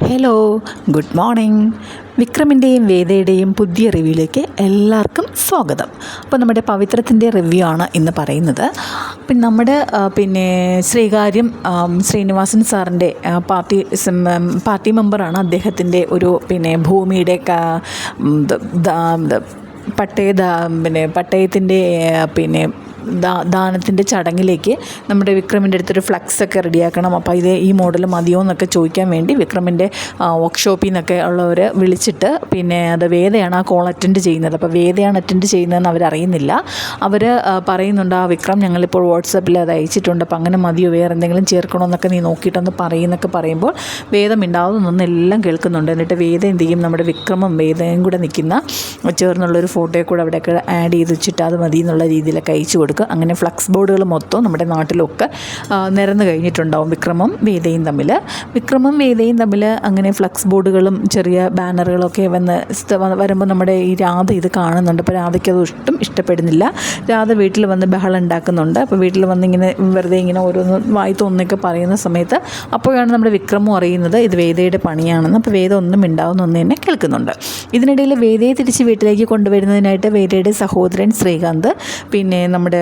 Hello good morning വിക്രമിന്റെയും വേദയുടെയും പുതിയ റിവ്യൂയിലേക്ക് എല്ലാവർക്കും സ്വാഗതം. അപ്പോൾ നമ്മുടെ പവിത്രത്തിന്റെ റിവ്യൂ ആണ് ഇന്ന് പറയുന്നത്. പിന്നെ നമ്മുടെ പിന്നെ ശ്രീകാര്യം ശ്രീനിവാസൻ സാറിന്റെ പാർട്ടി പാർട്ടി മെമ്പറാണ് അദ്ദേഹത്തിന്റെ ഒരു പിന്നെ ഭൂമിയുടെ പട്ടയ പിന്നെ പട്ടയത്തിന്റെ പിന്നെ ദാനത്തിന്റെ ചടങ്ങിലേക്ക് നമ്മുടെ വിക്രമിന്റെ അടുത്തൊരു ഫ്ലക്സൊക്കെ റെഡിയാക്കണം. അപ്പോൾ ഇത് ഈ മോഡൽ മതിയോ എന്നൊക്കെ ചോദിക്കാൻ വേണ്ടി വിക്രമിന്റെ വർക്ക്ഷോപ്പിൽ നിന്നൊക്കെ ഉള്ളവർ വിളിച്ചിട്ട് പിന്നെ അത് വേദയാണ് ആ കോൾ അറ്റൻഡ് ചെയ്യുന്നത്. അപ്പോൾ വേദയാണ് അറ്റൻഡ് ചെയ്യുന്നതെന്ന് അവരറിയുന്നില്ല. അവർ പറയുന്നുണ്ട് ആ വിക്രം ഞങ്ങളിപ്പോൾ വാട്സപ്പിൽ അത് അയച്ചിട്ടുണ്ട്. അപ്പോൾ അങ്ങനെ മതിയോ? വേറെ എന്തെങ്കിലും ചേർക്കണോ എന്നൊക്കെ നീ നോക്കിയിട്ടൊന്ന് പറയുന്നൊക്കെ പറയുമ്പോൾ വേദം ഉണ്ടാവുന്നൊന്നും എല്ലാം കേൾക്കുന്നുണ്ട്. എന്നിട്ട് വേദം എന്ത് ചെയ്യും? നമ്മുടെ വിക്രമം വേദയും കൂടെ നിൽക്കുന്ന ചേർന്നുള്ളൊരു ഫോട്ടോയെ കൂടെ അവിടെയൊക്കെ ആഡ് ചെയ്ത് വെച്ചിട്ട് അത് മതി എന്നുള്ള രീതിയിലൊക്കെ അയച്ചു കൊടുക്കുക. അങ്ങനെ ഫ്ലക്സ് ബോർഡുകൾ മൊത്തം നമ്മുടെ നാട്ടിലൊക്കെ നിരന്ന് കഴിഞ്ഞിട്ടുണ്ടാവും വിക്രമം വേദയും തമ്മിൽ. വിക്രമം വേദയും തമ്മിൽ അങ്ങനെ ഫ്ലക്സ് ബോർഡുകളും ചെറിയ ബാനറുകളൊക്കെ വന്ന് വരുമ്പോൾ നമ്മുടെ ഈ രാധ ഇത് കാണുന്നുണ്ട്. അപ്പോൾ രാധയ്ക്ക് അത് ഒട്ടും ഇഷ്ടപ്പെടുന്നില്ല. രാധ വീട്ടിൽ വന്ന് ബഹളം ഉണ്ടാക്കുന്നുണ്ട്. അപ്പോൾ വീട്ടിൽ വന്ന് ഇങ്ങനെ വെറുതെ ഇങ്ങനെ ഓരോന്ന് വായി തോന്നൊക്കെ പറയുന്ന സമയത്ത് അപ്പോഴാണ് നമ്മുടെ വിക്രമം അറിയുന്നത് ഇത് വേദയുടെ പണിയാണെന്ന്. അപ്പോൾ വേദ ഒന്നും ഉണ്ടാവുന്ന ഒന്ന് തന്നെ കേൾക്കുന്നുണ്ട്. ഇതിനിടയിൽ വേദയെ തിരിച്ച് വീട്ടിലേക്ക് കൊണ്ടുവരുന്നതിനായിട്ട് വേദയുടെ സഹോദരൻ ശ്രീകാന്ത് പിന്നെ നമ്മുടെ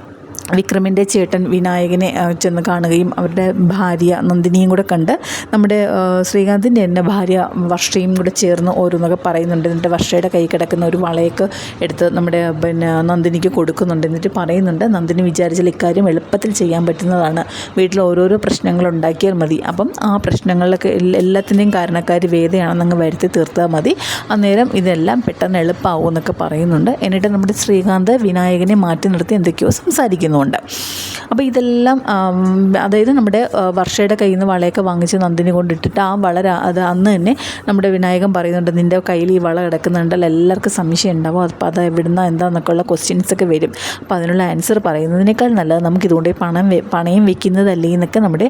വിക്രമിന്റെ ചേട്ടൻ വിനായകനെ ചെന്ന് കാണുകയും അവരുടെ ഭാര്യ നന്ദിനിയും കൂടെ കണ്ട് നമ്മുടെ ശ്രീകാന്തിന്റെ തന്നെ ഭാര്യ വർഷയും കൂടെ ചേർന്ന് ഓരോന്നൊക്കെ പറയുന്നുണ്ട്. എന്നിട്ട് വർഷയുടെ കൈ കിടക്കുന്ന ഒരു വളയൊക്കെ എടുത്ത് നമ്മുടെ പിന്നെ നന്ദിനിക്ക് കൊടുക്കുന്നുണ്ട്. എന്നിട്ട് പറയുന്നുണ്ട് നന്ദിനി വിചാരിച്ചാൽ ഇക്കാര്യം എളുപ്പത്തിൽ ചെയ്യാൻ പറ്റുന്നതാണ്. വീട്ടിൽ ഓരോരോ പ്രശ്നങ്ങൾ ഉണ്ടാക്കിയാൽ മതി. അപ്പം ആ പ്രശ്നങ്ങളിലൊക്കെ എല്ല- എല്ലാത്തിന്റെയും കാരണക്കാർ വേദയാണെന്നങ്ങ് വരുത്തി തീർത്താൽ മതി. അന്നേരം ഇതെല്ലാം പെട്ടെന്ന് എളുപ്പമാവും എന്നൊക്കെ പറയുന്നുണ്ട്. എന്നിട്ട് നമ്മുടെ ശ്രീകാന്ത് വിനായകനെ മാറ്റി നിർത്തി എന്തൊക്കെയോ സംസാരിക്കുന്നുണ്ട് അപ്പോൾ ഇതെല്ലാം അതായത് നമ്മുടെ വർഷയുടെ കയ്യിൽ നിന്ന് വളയൊക്കെ വാങ്ങിച്ച് നന്ദിനി കൊണ്ടിട്ടിട്ട് ആ വള അത് അന്ന് തന്നെ നമ്മുടെ വിനായകൻ പറയുന്നുണ്ട് നിന്റെ കയ്യിൽ ഈ വള കിടക്കുന്നുണ്ടല്ലോ എല്ലാവർക്കും സംശയം ഉണ്ടാവും അപ്പോൾ അത് എവിടുന്ന എന്താന്നൊക്കെ ഉള്ള ക്വസ്റ്റ്യൻസൊക്കെ വരും. അപ്പോൾ അതിനുള്ള ആൻസർ പറയുന്നതിനേക്കാൾ നല്ലത് നമുക്ക് ഇതുകൊണ്ട് പണം പണയം വെക്കുന്നതല്ലേ എന്നൊക്കെ നമ്മുടെ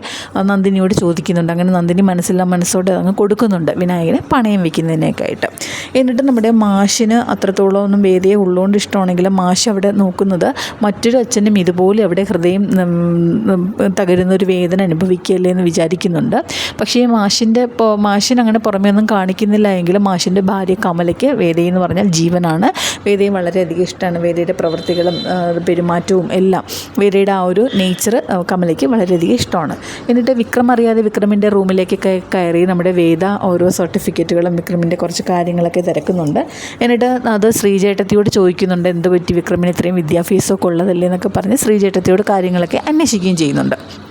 നന്ദിനിയോട് ചോദിക്കുന്നുണ്ട്. അങ്ങനെ നന്ദിനി മനസ്സില്ല മനസ്സോടെ അങ്ങ് കൊടുക്കുന്നുണ്ട് വിനായകനെ പണയം വെക്കുന്നതിനൊക്കെ ആയിട്ട് എന്നിട്ട് നമ്മുടെ മാഷിന് അത്രത്തോളം ഒന്നും വേദിയെ ഉള്ളുകൊണ്ട് ഇഷ്ടമാണെങ്കിലും മാഷ് അവിടെ നോക്കുന്നത് മറ്റൊരു അച്ഛനും ഇതുപോലെ അവിടെ ഹൃദയം തകരുന്ന ഒരു വേദന അനുഭവിക്കുകയല്ലേ എന്ന് വിചാരിക്കുന്നുണ്ട്. പക്ഷേ മാഷിന്റെ മാഷിന് അങ്ങനെ പുറമേ ഒന്നും കാണിക്കുന്നില്ല എങ്കിലും മാഷിന്റെ ഭാര്യ കമലയ്ക്ക് വേദി എന്ന് പറഞ്ഞാൽ ജീവനാണ്. വേദയും വളരെയധികം ഇഷ്ടമാണ്. വേദയുടെ പ്രവൃത്തികളും പെരുമാറ്റവും എല്ലാം വേദയുടെ ആ ഒരു നേച്ചർ കമലയ്ക്ക് വളരെയധികം ഇഷ്ടമാണ്. എന്നിട്ട് വിക്രം അറിയാതെ വിക്രമിന്റെ റൂമിലേക്ക് കയറി നമ്മുടെ വേദ ഓരോ സർട്ടിഫിക്കറ്റുകളും വിക്രമിന്റെ കുറച്ച് കാര്യങ്ങളൊക്കെ തിരക്കുന്നുണ്ട്. എന്നിട്ട് അത് ശ്രീചേട്ടത്തിയോട് ചോദിക്കുന്നുണ്ട് എന്ത് പറ്റി വിക്രമിന് ഇത്രയും വിദ്യാഭ്യാസമൊക്കെ ഉള്ളതല്ലേ? എന്നൊക്കെ പറഞ്ഞ് ശ്രീചേട്ടത്തിയോട് കാര്യങ്ങളൊക്കെ അന്വേഷിക്കുകയും ചെയ്യുന്നുണ്ട്.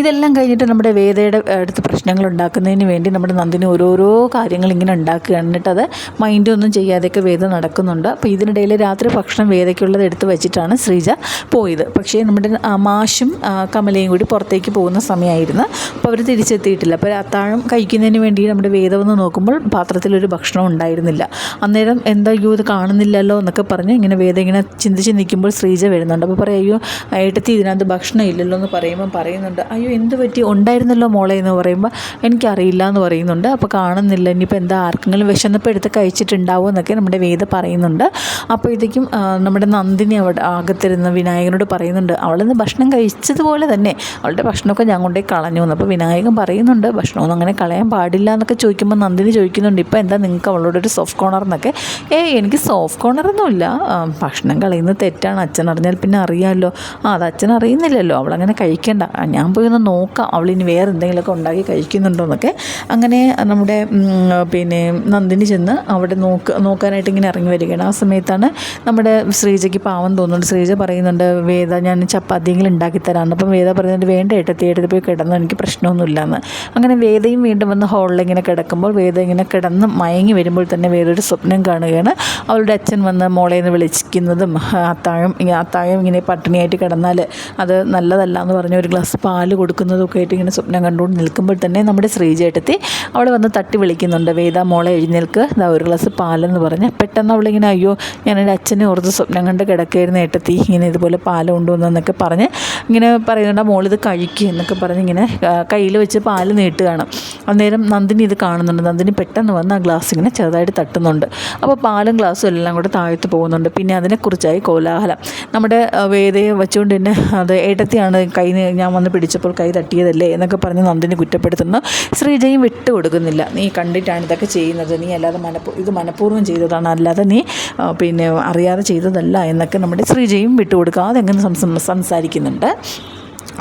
ഇതെല്ലാം കഴിഞ്ഞിട്ട് നമ്മുടെ വേദയുടെ അടുത്ത് പ്രശ്നങ്ങൾ ഉണ്ടാക്കുന്നതിന് വേണ്ടി നമ്മുടെ നന്ദിനി ഓരോരോ കാര്യങ്ങൾ ഇങ്ങനെ ഉണ്ടാക്കുകയാണ് എന്നിട്ട് അത് മൈൻഡ് ഒന്നും ചെയ്യാതെയൊക്കെ വേദ നടക്കുന്നുണ്ട്. അപ്പോൾ ഇതിനിടയിൽ രാത്രി ഭക്ഷണം വേദയ്ക്കുള്ളത് എടുത്ത് വെച്ചിട്ടാണ് ശ്രീജ പോയത്. പക്ഷേ നമ്മുടെ മാഷും കമലയും കൂടി പുറത്തേക്ക് പോകുന്ന സമയമായിരുന്നു. അപ്പോൾ അവർ തിരിച്ചെത്തിയിട്ടില്ല. അപ്പോൾ അത്താഴം കഴിക്കുന്നതിന് വേണ്ടി നമ്മുടെ വേദ നോക്കുമ്പോൾ പാത്രത്തിലൊരു ഭക്ഷണം ഉണ്ടായിരുന്നില്ല. അന്നേരം എന്താ അയ്യോ ഇത് കാണുന്നില്ലല്ലോ എന്നൊക്കെ പറഞ്ഞ് ഇങ്ങനെ വേദ ഇങ്ങനെ ചിന്തിച്ച് നിൽക്കുമ്പോൾ ശ്രീജ വരുന്നുണ്ട്. അപ്പോൾ പറയും അയ്യോ ഏട്ടത്തി ഇതിനകത്ത് ഭക്ഷണം ഇല്ലല്ലോ എന്ന് പറയുമ്പോൾ പറയുന്നുണ്ട്. എന്ത് പറ്റി? ഉണ്ടായിരുന്നല്ലോ മോളെ എന്ന് പറയുമ്പോൾ എനിക്കറിയില്ല എന്ന് പറയുന്നുണ്ട്. അപ്പോൾ കാണുന്നില്ല. ഇനിയിപ്പോൾ എന്താ ആർക്കെങ്കിലും വിശന്നപ്പോൾ എടുത്ത് കഴിച്ചിട്ടുണ്ടാവും എന്നൊക്കെ നമ്മുടെ വേദ പറയുന്നുണ്ട്. അപ്പോഴത്തേക്കും നമ്മുടെ നന്ദിനി അവിടെ അകത്തിരുന്ന് വിനായകനോട് പറയുന്നുണ്ട്. അവളിന്ന് ഭക്ഷണം കഴിച്ചതുപോലെ തന്നെ അവളുടെ ഭക്ഷണമൊക്കെ ഞാൻ കൊണ്ടേ കളഞ്ഞു എന്ന്. അപ്പോൾ വിനായകൻ പറയുന്നുണ്ട് ഭക്ഷണമൊന്നും അങ്ങനെ കളയാൻ പാടില്ല എന്നൊക്കെ ചോദിക്കുമ്പോൾ നന്ദിനി ചോദിക്കുന്നുണ്ട് ഇപ്പോൾ എന്താ നിങ്ങൾക്ക് അവളോട് ഒരു സോഫ്റ്റ് കോർണർ എന്നൊക്കെ. ഏയ് എനിക്ക് സോഫ്റ്റ് കോർണറൊന്നുമില്ല ഭക്ഷണം കളയുന്നത് തെറ്റാണ്. അച്ഛൻ അറിഞ്ഞാൽ പിന്നെ അറിയാമല്ലോ ആ അത് അച്ഛൻ അറിയുന്നില്ലല്ലോ അവളങ്ങനെ കഴിക്കേണ്ട. ഞാൻ പോയി ഒന്ന് നോക്കാം. അവളിനി വേറെ എന്തെങ്കിലുമൊക്കെ ഉണ്ടാക്കി കഴിക്കുന്നുണ്ടോ എന്നൊക്കെ അങ്ങനെ നമ്മുടെ പിന്നെ നന്ദിനി ചെന്ന് അവിടെ നോക്ക് നോക്കാനായിട്ട് ഇങ്ങനെ ഇറങ്ങി വരികയാണ്. ആ സമയത്താണ് നമ്മുടെ ശ്രീജയ്ക്ക് പാവം തോന്നുന്നുണ്ട്. ശ്രീജ പറയുന്നുണ്ട് വേദ ഞാൻ ചപ്പാത്തിയെങ്കിലും ഉണ്ടാക്കി തരാമെന്ന്. അപ്പം വേദ പറയുന്നുണ്ട് വേണ്ട ഏട്ടത്തി ഏട്ടത്തി പോയി കിടന്നു എനിക്ക് പ്രശ്നമൊന്നുമില്ല എന്ന് അങ്ങനെ വേദയും വീണ്ടും വന്ന് ഹോളിൽ ഇങ്ങനെ കിടക്കുമ്പോൾ വേദ ഇങ്ങനെ കിടന്ന് മയങ്ങി വരുമ്പോൾ തന്നെ വേറൊരു സ്വപ്നം കാണുകയാണ്. അവളുടെ അച്ഛൻ വന്ന് മോളെ എന്ന് വിളിക്കുന്നതും അത്താഴം അത്താഴം ഇങ്ങനെ പട്ടിണിയായിട്ട് കിടന്നാൽ അത് നല്ലതല്ല എന്ന് പറഞ്ഞ് ഒരു ഗ്ലാസ് പാൽ കൊടുക്കുന്നതും ഒക്കെ ആയിട്ട് ഇങ്ങനെ സ്വപ്നം കണ്ടുകൊണ്ട് നിൽക്കുമ്പോൾ തന്നെ നമ്മുടെ ശ്രീചേട്ടത്തി അവിടെ വന്ന് തട്ടി വിളിക്കുന്നുണ്ട്. വേദ മോളെ എഴുന്നേൽക്ക്. ഇതാ ഒരു ഗ്ലാസ് പാലെന്ന് പറഞ്ഞ് പെട്ടെന്ന് അവളിങ്ങനെ അയ്യോ ഞാൻ എന്റെ അച്ഛനെ ഓർത്ത് സ്വപ്നം കണ്ട് കിടക്കുകയായിരുന്നു ഏട്ടത്തി. ഇങ്ങനെ ഇതുപോലെ പാൽ കൊണ്ടുവന്നെന്നൊക്കെ പറഞ്ഞ് ഇങ്ങനെ പറയുന്നുണ്ട്. "ആ മോളിത് കഴിക്കുക എന്നൊക്കെ പറഞ്ഞ് ഇങ്ങനെ കയ്യിൽ വെച്ച് പാൽ നീട്ടുകയാണ്. അന്നേരം നന്ദിനി ഇത് കാണുന്നുണ്ട്. നന്ദിനി പെട്ടെന്ന് വന്ന് ആ ഗ്ലാസ് ഇങ്ങനെ ചെറുതായിട്ട് തട്ടുന്നുണ്ട്. അപ്പോൾ പാലും ഗ്ലാസ്സും എല്ലാം കൂടെ താഴത്ത് പോകുന്നുണ്ട്. പിന്നെ അതിനെക്കുറിച്ചായി കോലാഹലം. നമ്മുടെ വേദയെ വെച്ചുകൊണ്ട് തന്നെ അത് ഏട്ടത്തിയാണ് കൈ ഞാൻ വന്ന് പിടിച്ചപ്പോൾ കൈ തട്ടിയതല്ലേ എന്നൊക്കെ പറഞ്ഞ് നന്ദിനി കുറ്റപ്പെടുത്തുന്നു ശ്രീജയും വിട്ടു കൊടുക്കുന്നില്ല നീ കണ്ടിട്ടാണ് ഇതൊക്കെ ചെയ്യുന്നത്. നീ അല്ലാതെ മനപ്പൂ ഇത് മനഃപൂർവം ചെയ്തതാണ്. അല്ലാതെ നീ പിന്നെ അറിയാതെ ചെയ്തതല്ല എന്നൊക്കെ നമ്മുടെ ശ്രീജയും വിട്ടുകൊടുക്കാതെ എങ്ങനെ സംസം സംസാരിക്കുന്നുണ്ട്.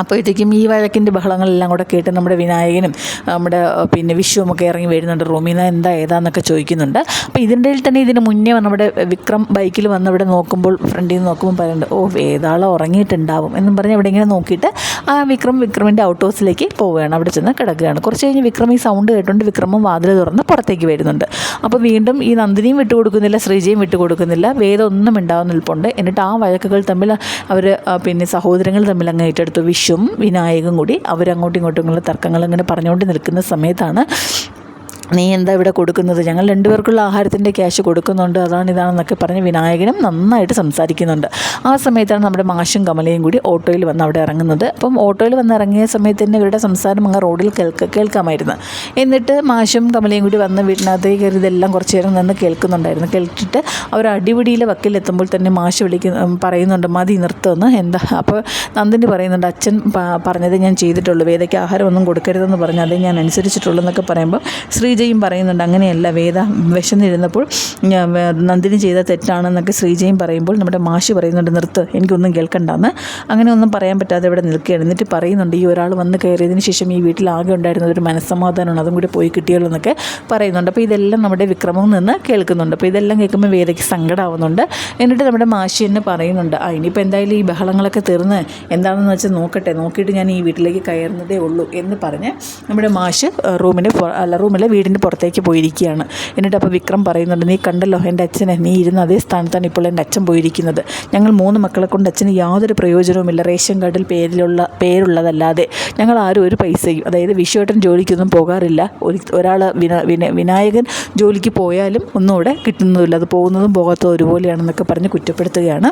അപ്പോഴത്തേക്കും ഈ വഴക്കിന്റെ ബഹളങ്ങളെല്ലാം കൂടെ കേട്ട് നമ്മുടെ വിനായകനും നമ്മുടെ പിന്നെ വിശ്വമൊക്കെ ഇറങ്ങി വരുന്നുണ്ട്. റൂമിൽ നിന്ന് എന്താ ഏതാന്നൊക്കെ ചോദിക്കുന്നുണ്ട്. അപ്പോൾ ഇതിന്റെ തന്നെ ഇതിന് മുന്നേ നമ്മുടെ വിക്രം ബൈക്കിൽ വന്ന് ഇവിടെ നോക്കുമ്പോൾ ഫ്രണ്ടിൽ നിന്ന് നോക്കുമ്പോൾ പറയുന്നുണ്ട് ഓ ഏതാളോ ഉറങ്ങിയിട്ടുണ്ടാവും എന്നും പറഞ്ഞ് അവിടെ ഇങ്ങനെ നോക്കിയിട്ട് ആ വിക്രം വിക്രമിന്റെ ഔട്ട് ഹൗസിലേക്ക് പോവുകയാണ്. അവിടെ ചെന്ന് കിടക്കുകയാണ്. കുറച്ച് കഴിഞ്ഞ് വിക്രം ഈ സൗണ്ട് കേട്ടുകൊണ്ട് വിക്രമും വാതിൽ തുറന്ന് പുറത്തേക്ക് വരുന്നുണ്ട്. അപ്പോൾ വീണ്ടും ഈ നന്ദിനിയും വിട്ടുകൊടുക്കുന്നില്ല ശ്രീജയും വിട്ടുകൊടുക്കുന്നില്ല വേദം ഒന്നും ഉണ്ടാവുന്ന നിൽപ്പുണ്ട്. എന്നിട്ട് ആ വഴക്കുകൾ തമ്മിൽ അവർ പിന്നെ സഹോദരങ്ങൾ തമ്മിൽ അങ്ങ് ഏറ്റെടുത്തു. വിശ്വം വിനായകം കൂടി അവരങ്ങോട്ടും ഇങ്ങോട്ടും ഉള്ള തർക്കങ്ങൾ ഇങ്ങനെ പറഞ്ഞുകൊണ്ട് നിൽക്കുന്ന സമയത്താണ് നീ എന്താ ഇവിടെ കൊടുക്കുന്നത്? ഞങ്ങൾ രണ്ടുപേർക്കുള്ള ആഹാരത്തിന്റെ ക്യാഷ് കൊടുക്കുന്നുണ്ട്. അതാണ് ഇതാണെന്നൊക്കെ പറഞ്ഞ് വിനായകനും നന്നായിട്ട് സംസാരിക്കുന്നുണ്ട്. ആ സമയത്താണ് നമ്മുടെ മാഷും കമലയും കൂടി ഓട്ടോയിൽ വന്ന് അവിടെ ഇറങ്ങുന്നത്. അപ്പം ഓട്ടോയിൽ വന്ന് ഇറങ്ങിയ സമയത്ത് തന്നെ ഇവരുടെ സംസാരം അങ്ങ് റോഡിൽ കേൾക്ക കേൾക്കാമായിരുന്നു. എന്നിട്ട് മാഷും കമലയും കൂടി വന്ന് വീട്ടിനകത്തേക്ക് കയറി ഇതെല്ലാം കുറച്ച് നേരം നിന്ന് കേൾക്കുന്നുണ്ടായിരുന്നു. കേട്ടിട്ട് അവർ അടിപിടിയിലെ വക്കിലെത്തുമ്പോൾ തന്നെ മാഷ് വിളിക്കുന്ന പറയുന്നുണ്ട് മതി നിർത്തുമെന്ന് എന്താ? അപ്പോൾ നന്ദിനി പറയുന്നുണ്ട് അച്ഛൻ പറഞ്ഞത് ഞാൻ ചെയ്തിട്ടുള്ളൂ. വേദയ്ക്ക് ആഹാരം ഒന്നും കൊടുക്കരുതെന്ന് പറഞ്ഞു അതേ ഞാൻ അനുസരിച്ചിട്ടുള്ളൂ എന്നൊക്കെ പറയുമ്പോൾ ശ്രീജയും പറയുന്നുണ്ട് അങ്ങനെയല്ല വേദ വിശന്നിരുന്നപ്പോൾ നന്ദിനി ചെയ്ത തെറ്റാണെന്നൊക്കെ ശ്രീജയും പറയുമ്പോൾ നമ്മുടെ മാഷ് പറയുന്നുണ്ട് നിർത്ത് എനിക്കൊന്നും കേൾക്കണ്ടെന്ന്. അങ്ങനെ ഒന്നും പറയാൻ പറ്റാതെ ഇവിടെ നിൽക്കുകയാണ്. എന്നിട്ട് പറയുന്നുണ്ട് ഈ ഒരാൾ വന്ന് കയറിയതിന് ശേഷം ഈ വീട്ടിൽ ആകെ ഉണ്ടായിരുന്ന ഒരു മനസ്സമാധാനമാണ് അതും കൂടി പോയി കിട്ടിയല്ലോ എന്നൊക്കെ പറയുന്നുണ്ട്. അപ്പോൾ ഇതെല്ലാം നമ്മുടെ വിക്രമം നിന്ന് കേൾക്കുന്നുണ്ട്. അപ്പോൾ ഇതെല്ലാം കേൾക്കുമ്പോൾ വേദയ്ക്ക് സങ്കടമാവുന്നുണ്ട് എന്നിട്ട് നമ്മുടെ മാഷി തന്നെ പറയുന്നുണ്ട് ആ ഇനിയിപ്പോൾ എന്തായാലും ഈ ബഹളങ്ങളൊക്കെ തീർന്ന് എന്താണെന്ന് വെച്ചാൽ നോക്കട്ടെ നോക്കിയിട്ട് ഞാൻ ഈ വീട്ടിലേക്ക് കയറുന്നതേ ഉള്ളൂ എന്ന് പറഞ്ഞ് നമ്മുടെ മാഷ് റൂമിന് അല്ല റൂമിലെ വീടിന്റെ പുറത്തേക്ക് പോയിരിക്കുകയാണ്. എന്നിട്ട് അപ്പോൾ വിക്രം പറയുന്നുണ്ട് നീ കണ്ടല്ലോ എന്റെ അച്ഛനെ നീ ഇരുന്ന അതേ സ്ഥാനത്താണ് ഇപ്പോൾ എന്റെ അച്ഛൻ പോയിരിക്കുന്നത്. ഞങ്ങൾ മൂന്ന് മക്കളെ കൊണ്ട് അച്ഛന് യാതൊരു പ്രയോജനവുമില്ല റേഷൻ കാർഡിൽ പേരിലുള്ള പേരുള്ളതല്ലാതെ. ഞങ്ങൾ ആരും ഒരു പൈസയും അതായത് വിശ്വേട്ടൻ ജോലിക്കൊന്നും പോകാറില്ല. ഒരു ഒരാൾ വിന വിന വിനായകൻ ജോലിക്ക് പോയാലും ഒന്നും ഇവിടെ കിട്ടുന്നതുമില്ല. അത് പോകുന്നതും പോകാത്തതും ഒരുപോലെയാണെന്നൊക്കെ പറഞ്ഞ് കുറ്റപ്പെടുത്തുകയാണ്.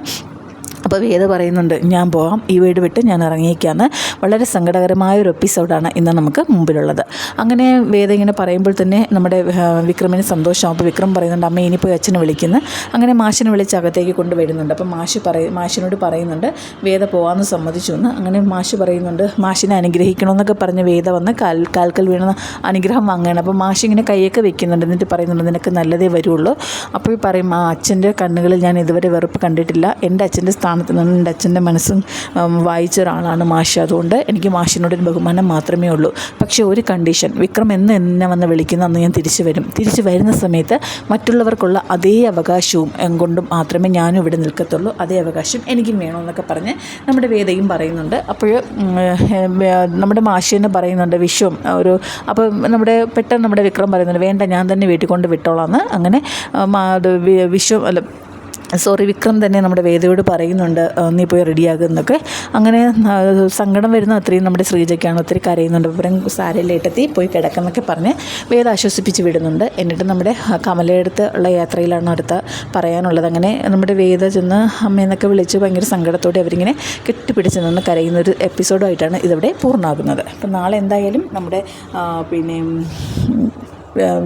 അപ്പോൾ വേദ പറയുന്നുണ്ട് ഞാൻ പോകാം ഈ വീട് വിട്ട് ഞാൻ ഇറങ്ങിയേക്കാന്ന് വളരെ സങ്കടകരമായ ഒരു എപ്പിസോഡാണ് ഇന്ന് നമുക്ക് മുമ്പിലുള്ളത്. അങ്ങനെ വേദ ഇങ്ങനെ പറയുമ്പോൾ തന്നെ നമ്മുടെ വിക്രമിന് സന്തോഷം. അപ്പോൾ വിക്രം പറയുന്നുണ്ട് അമ്മ ഇനിയിപ്പോൾ അച്ഛനെ വിളിക്കുന്നു. അങ്ങനെ മാഷിനെ വിളിച്ച് അകത്തേക്ക് കൊണ്ടുവരുന്നുണ്ട്. അപ്പോൾ മാഷ് പറയ മാഷിനോട് പറയുന്നുണ്ട് വേദ പോകാമെന്ന് സമ്മതിച്ചു എന്ന്. അങ്ങനെ മാഷ് പറയുന്നുണ്ട് മാഷിനെ അനുഗ്രഹിക്കണമെന്നൊക്കെ പറഞ്ഞ് വേദ വന്ന് കാൽ കാൽക്കൽ വീണ അനുഗ്രഹം വാങ്ങുകയാണ്. അപ്പോൾ മാഷ് ഇങ്ങനെ കൈയൊക്കെ വെക്കുന്നുണ്ട് എന്നിട്ട് പറയുന്നുണ്ട് നിനക്ക് നല്ലതേ വരുള്ളൂ. അപ്പോൾ പറയും ആ അച്ഛന്റെ കണ്ണുകളിൽ ഞാൻ ഇതുവരെ വെറുപ്പ് കണ്ടിട്ടില്ല. എന്റെ അച്ഛന്റെ സ്ഥാനത്ത് നിന്ന് എന്റെ അച്ഛന്റെ മനസ്സും വായിച്ച ഒരാളാണ് മാഷ്. അതുകൊണ്ട് എനിക്ക് മാഷിനോട് ഒരു ബഹുമാനം മാത്രമേ ഉള്ളൂ. പക്ഷേ ഒരു കണ്ടീഷൻ വിക്രം എന്ന് എന്നെ വന്ന് വിളിക്കുന്ന അന്ന് ഞാൻ തിരിച്ചു വരും. തിരിച്ചു വരുന്ന സമയത്ത് മറ്റുള്ളവർക്കുള്ള അതേ അവകാശവും കൊണ്ടും മാത്രമേ ഞാനും ഇവിടെ നിൽക്കത്തുള്ളൂ. അതേ അവകാശം എനിക്കും വേണമെന്നൊക്കെ പറഞ്ഞ് നമ്മുടെ വേദയും പറയുന്നുണ്ട്. അപ്പോൾ നമ്മുടെ മാഷി തന്നെ പറയുന്നുണ്ട് വിശ്വം ഒരു അപ്പോൾ നമ്മുടെ പെട്ടെന്ന് നമ്മുടെ വിക്രം പറയുന്നുണ്ട് വേണ്ട ഞാൻ തന്നെ വീട്ടിൽ കൊണ്ട് വിട്ടോളാം അങ്ങനെ വിശ്വം അല്ല സോറി വിക്രം തന്നെ നമ്മുടെ വേദയോട് പറയുന്നുണ്ട് നീ പോയി റെഡിയാകുന്നൊക്കെ അങ്ങനെ സങ്കടം വരുന്ന അത്രയും നമ്മുടെ ശ്രീജയ്ക്കാണ് ഒത്തിരി കരയുന്നുണ്ട്. വിവരം സാരയിലേട്ടെത്തി പോയി കിടക്കുന്നൊക്കെ പറഞ്ഞ് വേദ ആശ്വസിപ്പിച്ച് വിടുന്നുണ്ട്. എന്നിട്ട് നമ്മുടെ കമലയെടുത്ത് ഉള്ള യാത്രയിലാണ് അടുത്ത പറയാനുള്ളത്. അങ്ങനെ നമ്മുടെ വേദ ചെന്ന് അമ്മയെന്നൊക്കെ വിളിച്ച് ഭയങ്കര സങ്കടത്തോടെ അവരിങ്ങനെ കെട്ടിപ്പിടിച്ച് നിന്ന് കരയുന്ന ഒരു എപ്പിസോഡായിട്ടാണ് ഇതിവിടെ പൂർണമാകുന്നത് അപ്പം നാളെ എന്തായാലും നമ്മുടെ പിന്നെ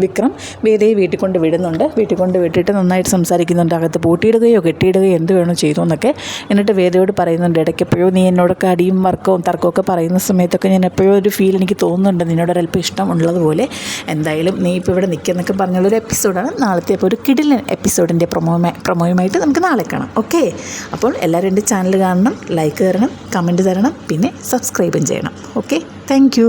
വിക്രം വേദയെ വീട്ടിൽ കൊണ്ട് വിടുന്നുണ്ട്. വീട്ടിൽ കൊണ്ട് വിട്ടിട്ട് നന്നായിട്ട് സംസാരിക്കുന്നുണ്ട്. അകത്ത് പൂട്ടിയിടുകയോ കെട്ടിയിടുകയോ എന്ത് വേണോ ചെയ്തു എന്നൊക്കെ എന്നിട്ട് വേദയോട് പറയുന്നുണ്ട്. ഇടയ്ക്ക് എപ്പോഴോ നീ എന്നോടൊക്കെ അടിയും വർക്കവും തർക്കമൊക്കെ പറയുന്ന സമയത്തൊക്കെ ഞാൻ എപ്പോഴോ ഒരു ഫീൽ എനിക്ക് തോന്നുന്നുണ്ട്. നിന്നോടൊരല്പം ഇഷ്ടം ഉള്ളതുപോലെ എന്തായാലും നീ ഇപ്പോൾ ഇവിടെ നിൽക്കുന്നൊക്കെ പറഞ്ഞുള്ളൊരു എപ്പിസോഡാണ് നാളത്തെ അപ്പോൾ ഒരു കിടിലൻ എപ്പിസോഡിന്റെ പ്രൊമോ പ്രൊമോയുമായിട്ട് നമുക്ക് നാളെ കാണാം. ഓക്കെ? അപ്പോൾ എല്ലാവരും എന്റെ ചാനൽ കാണണം ലൈക്ക് തരണം കമന്റ് തരണം പിന്നെ സബ്സ്ക്രൈബും ചെയ്യണം. ഓക്കെ? താങ്ക്